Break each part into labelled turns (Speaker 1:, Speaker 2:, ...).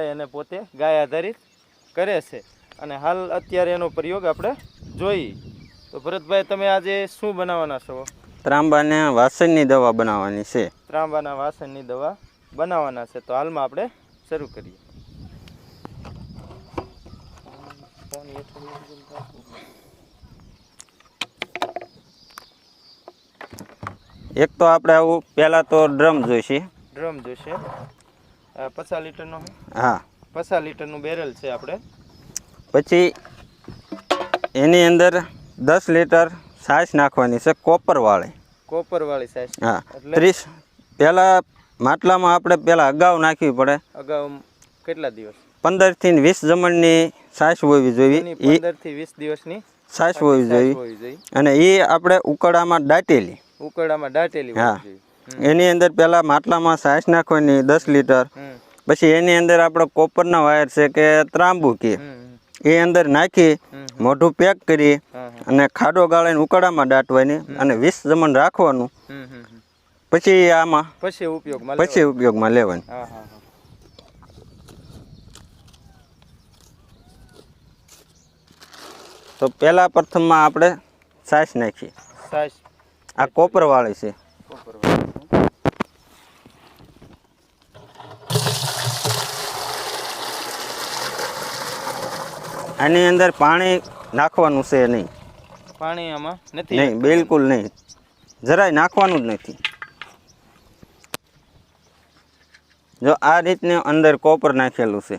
Speaker 1: એને પોતે ગાય આધારિત કરે છે. અને હાલ અત્યારે એનો પ્રયોગ આપણે જોઈ તો ભરતભાઈ તમે આજે શું બનાવવાના છો?
Speaker 2: ત્રાંબાને વાસણની દવા બનાવવાની છે.
Speaker 1: ત્રાંબાના વાસણની દવા બનાવવાના છે. તો હાલમાં આપણે શરૂ કરીએ.
Speaker 2: એક તો આપણે આવું પહેલાં તો ડ્રમ જોઈશે.
Speaker 1: ડ્રમ આ પચાસ લીટરનો
Speaker 2: હા.
Speaker 1: પચાસ લીટરનું બેરલ છે આપણે.
Speaker 2: પછી એની અંદર દસ લીટર છાશ નાખવાની છે કોપરવાળી.
Speaker 1: કોપરવાળી સાઈઝ
Speaker 2: હા.
Speaker 1: એટલે?
Speaker 2: ત્રીસ. પહેલાં માટલામાં આપણે પહેલાં અગાઉ નાખવી પડે.
Speaker 1: અગાઉ કેટલા દિવસ?
Speaker 2: પંદરથી વીસ જમણની છાશ હોવી જોઈએ.
Speaker 1: એની
Speaker 2: એ
Speaker 1: પંદરથી વીસ દિવસની
Speaker 2: છાશ હોવી જોઈએ.
Speaker 1: હોવી જોઈએ.
Speaker 2: અને એ આપણે ઉકળામાં દાટેલી.
Speaker 1: ઉકરડામાં દાટેલી
Speaker 2: હા. એની અંદર પહેલાં માટલામાં છાશ નાખવાની દસ લીટર. પછી એની અંદર આપણે કોપરના વાયર છે કે ત્રાંબુ કે. એ અંદર નાખી મોઢું પેક કરી અને ખાડો ગાળીને ઉકાળામાં દાટવાની અને વીસ જમણ રાખવાનું. પછી આમાં
Speaker 1: પછી ઉપયોગમાં
Speaker 2: પછી ઉપયોગમાં લેવાની. તો પહેલા પ્રથમમાં આપણે સાસ નાખીએ
Speaker 1: સાઈઝ
Speaker 2: આ કોપરવાળી છે.
Speaker 1: કોપરવાળી.
Speaker 2: આની અંદર પાણી નાખવાનું છે નહીં.
Speaker 1: પાણી આમાં નથી
Speaker 2: નહીં બિલકુલ નહીં. જરાય નાખવાનું જ નથી. જો આ રીતને અંદર કોપર નાખેલું છે.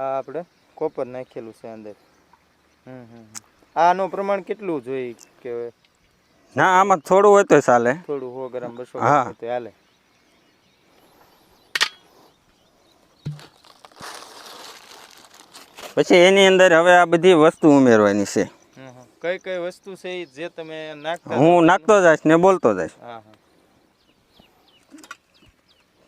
Speaker 1: આ આપણે કોપર નાખેલું છે અંદર. આનું પ્રમાણ કેટલું જોઈએ કે
Speaker 2: ના આમાં થોડું હોય તો ચાલે.
Speaker 1: થોડું હો ગ્રામ બસો
Speaker 2: હા.
Speaker 1: તો હાલે.
Speaker 2: પછી એની અંદર હવે આ બધી વસ્તુ ઉમેરવાની છે.
Speaker 1: કઈ કઈ વસ્તુ છે જે તમે નાખતા
Speaker 2: હું નાખતો જઈશ ને બોલતો જઈશ
Speaker 1: હા હા.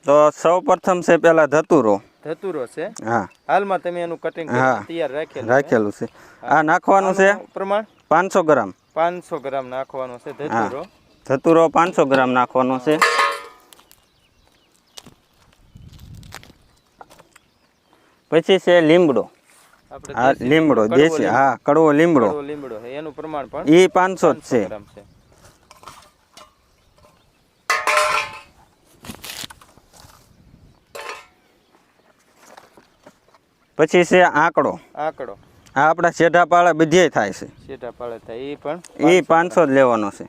Speaker 2: તો સૌ પ્રથમ છે પેલા ધતુરો.
Speaker 1: ધતુરો છે?
Speaker 2: હા.
Speaker 1: હાલમાં તમે એનું કટિંગ તૈયાર રાખેલું છે.
Speaker 2: રાખેલું છે. આ નાખવાનું છે
Speaker 1: પ્રમાણ?
Speaker 2: પાંચસો ગ્રામ.
Speaker 1: પાંચસો ગ્રામ નાખવાનો છે ધતુરો?
Speaker 2: ધતુરો પાંચસો ગ્રામ નાખવાનો છે. પછી છે લીમડો. આ લીમડો દેશી હા કડવો લીમડો.
Speaker 1: લીમડો એનું પ્રમાણ પણ
Speaker 2: એ પાંચસો જ છે. પછી છે આંકડો.
Speaker 1: આંકડો.
Speaker 2: આ આપણા શેઢા પાળા બધે થાય છે.
Speaker 1: પાળે થાય એ પણ
Speaker 2: એ પાંચસો જ લેવાનો છે.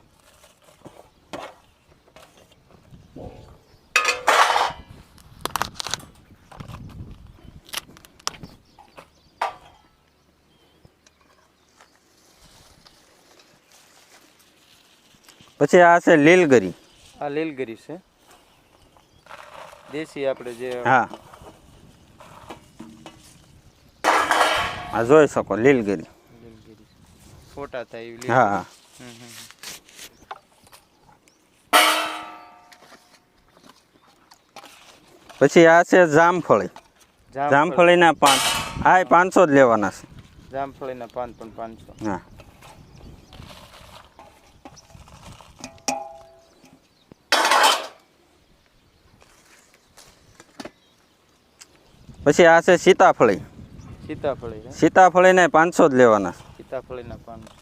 Speaker 2: પછી આ છે લીલગરી.
Speaker 1: આ લીલગરી છે. દેશી આપણે જે
Speaker 2: હા. આ જોઈ શકો લીલગરી.
Speaker 1: લીલગીરી ફોટા થાય એવી
Speaker 2: હા હા. પછી આ છે જામફળી.
Speaker 1: જામફળ.
Speaker 2: જામફળીના પાન આ પાંચસો જ લેવાના છે.
Speaker 1: જામફળીના પાન પણ પાંચસો.
Speaker 2: હા. પછી આ છે સીતાફળી.
Speaker 1: સીતાફળી
Speaker 2: સીતાફળીને પાંચસો જ લેવાના. છે
Speaker 1: સીતાફળીના પાંચસો.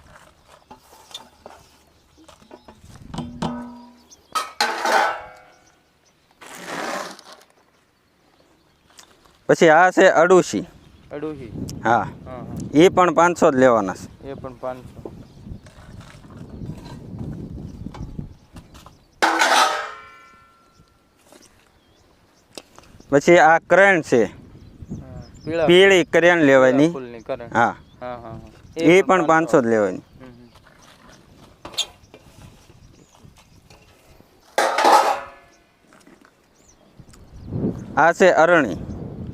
Speaker 2: પછી આ છે અડુસી
Speaker 1: અડુશી?
Speaker 2: હા. એ પણ પાંચસો જ લેવાના છે.
Speaker 1: એ પણ પાંચસો.
Speaker 2: પછી આ કરેણ છે.
Speaker 1: પીળા
Speaker 2: કરેણ લેવાની. હા. એ પણ પાંચસો. જ લેવાની. આ છે અરણી.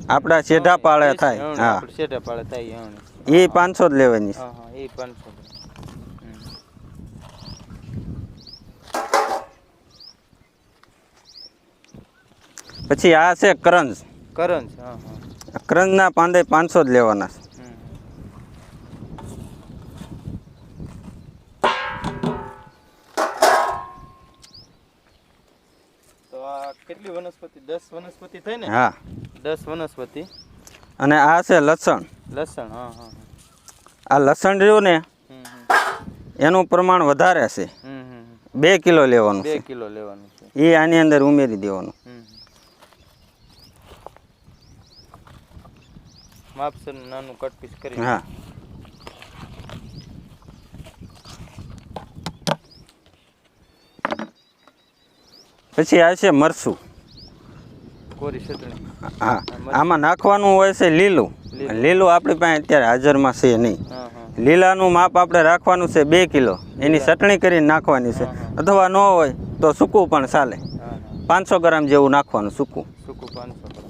Speaker 2: આપણા શેઢા પાળે થાય. હા.
Speaker 1: શેઢા પાળે થાય એ
Speaker 2: પાંચસો જ લેવાની.
Speaker 1: એ પાંચસો
Speaker 2: પછી આ છે કરંજ.
Speaker 1: કરંજ હા હા.
Speaker 2: કરંજના પાંદે પાંચસો જ લેવાના. છે
Speaker 1: તો આ કેટલી વનસ્પતિ? દસ વનસ્પતિ થઈ ને?
Speaker 2: હા.
Speaker 1: દસ વનસ્પતિ.
Speaker 2: અને આ છે લસણ.
Speaker 1: લસણ હા હા
Speaker 2: આ લસણ રહ્યું ને. એનું પ્રમાણ વધારે છે. બે કિલો લેવાનું
Speaker 1: બે કિલો લેવાનું
Speaker 2: એ આની અંદર ઉમેરી દેવાનું.
Speaker 1: હમ હમ. માપસર નાનું કટ પીસ કરી
Speaker 2: હા. પછી આવશે મરસું.
Speaker 1: કોરી ચટણી.
Speaker 2: હા. આમાં નાખવાનું હોય છે લીલું.
Speaker 1: લીલું.
Speaker 2: આપણી પાસે અત્યારે હાજરમાં છે નહીં. લીલાનું માપ આપણે રાખવાનું છે બે કિલો. એની ચટણી કરીને નાખવાની છે. અથવા ન હોય તો સૂકું પણ ચાલે. પાંચસો ગ્રામ જેવું નાખવાનું સૂકું.
Speaker 1: સૂકું પાંચસો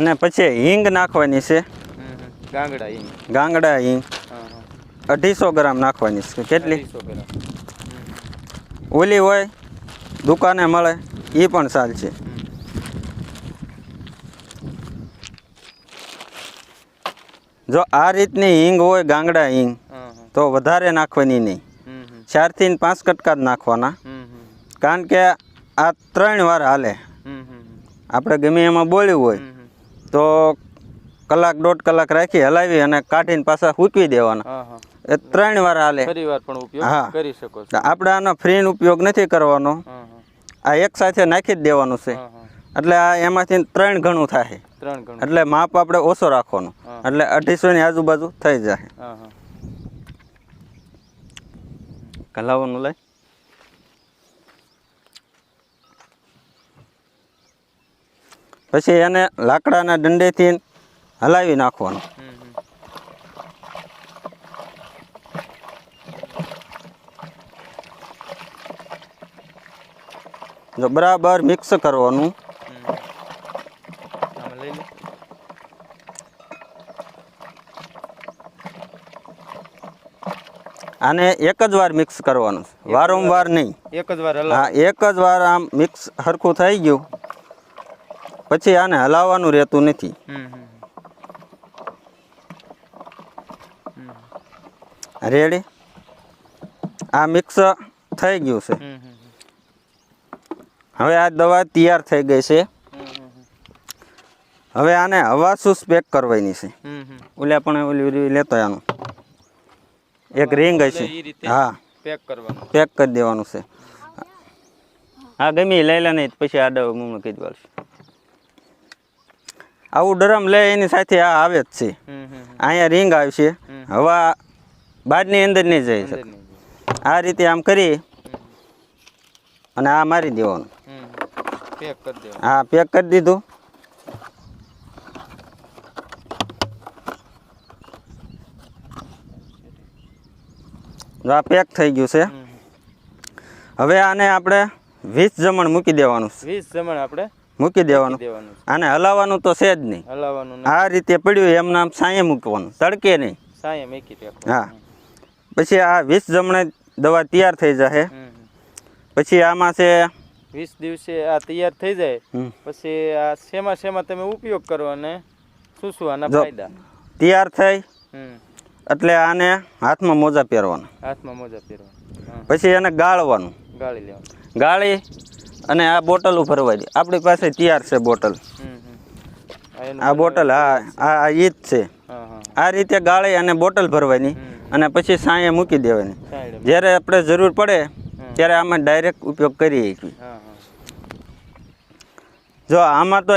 Speaker 2: અને પછી હિંગ નાખવાની છે.
Speaker 1: ગાંગડા હિંગ.
Speaker 2: ગાંગડા હિંગ. અઢીસો ગ્રામ નાખવાની છે. કેટલી? ઓલી હોય દુકાને મળે એ પણ ચાલશે
Speaker 1: છે.
Speaker 2: જો આ રીતની હિંગ હોય ગાંગડા હિંગ તો વધારે નાખવાની નહીં. ચારથી પાંચ કટકા જ નાખવાના. કારણ કે આ ત્રણ વાર હાલે. આપણે ગમે એમાં બોલ્યું હોય. તો કલાક દોઢ કલાક રાખી હલાવી અને કાઢીને પાછા સૂકવી દેવાના. એ ત્રણ વાર હાલે.
Speaker 1: પણ
Speaker 2: હા.
Speaker 1: કરી શકો
Speaker 2: આપણે આનો ફ્રીનો ઉપયોગ નથી કરવાનો. આ એક સાથે નાખી જ દેવાનું છે. એટલે આ એમાંથી ત્રણ ઘણું થાય. એટલે માપ આપણે ઓછો રાખવાનો.
Speaker 1: એટલે
Speaker 2: એટલે અઢીસોની આજુબાજુ થઈ જાય. હલાવવાનું લઈ પછી એને લાકડાના દંડેથી હલાવી નાખવાનું. જો બરાબર મિક્સ કરવાનું. આને એક જ વાર મિક્સ કરવાનું વારંવાર નહીં.
Speaker 1: એક જ વાર
Speaker 2: હા એક જ વાર આમ મિક્સ સરખું થઈ ગયું. પછી આને હલાવવાનું રહેતું નથી. રેડી આ મિક્સ થઈ ગયું છે. હવે આ દવા તૈયાર થઈ ગઈ છે. હવે આને હવા શું પેક કરવાની છે.
Speaker 1: હમ.
Speaker 2: પણ ઓલી ઓલી લેતો આનું. એક રિંગ હશે. હા.
Speaker 1: પેક કરવાનું.
Speaker 2: પેક કરી દેવાનું છે. હા ગમી લઈ લે નહીં પછી આ દવા મૂળ કહી દેવાનું આવું ડરમ લે એની સાથે આ આવે જ છે. અહીંયા રિંગ આવશે. હવા બહારની અંદર નહીં જઈ શકે. આ રીતે આમ કરી અને આ મારી દેવાનું. હા પેક કરી દીધું. જો આ પેક થઈ ગયું છે. હવે આને આપણે વીસ જમણ મૂકી દેવાનું
Speaker 1: વીસ જમણ આપણે
Speaker 2: મૂકી દેવાનું. આને હલાવવાનું તો છે જ નહીં.
Speaker 1: હલાવવાનું
Speaker 2: આ રીતે પડ્યું એમ નામ સાંયે મૂકવાનું. તડકે નહીં.
Speaker 1: સાંયે મૂકી.
Speaker 2: હા. પછી આ વીસ જમણે દવા તૈયાર થઈ જશે. પછી આમાં છે
Speaker 1: વીસ દિવસે આ તૈયાર થઈ જાય. પછી આ શેમાં શેમાં તમે ઉપયોગ કરો અને શું શું આના ફાયદા?
Speaker 2: તૈયાર થઈ એટલે આને હાથમાં મોજા પહેરવાના.
Speaker 1: હાથમાં મોજા પહેરવાના.
Speaker 2: પછી એને ગાળવાનું.
Speaker 1: ગાળી લેવાનું.
Speaker 2: ગાળી અને આ બોટલ ભરવા દે આપણી પાસે તૈયાર છે બોટલ.
Speaker 1: આ
Speaker 2: બોટલ હા આ આ ઈ જ છે. આ રીતે ગાળી અને બોટલ ભરવાની અને પછી સાંયે મૂકી દેવાની. જ્યારે આપણે જરૂર પડે ત્યારે આમાં ડાયરેક્ટ ઉપયોગ કરી શકીએ. જો આમાં તો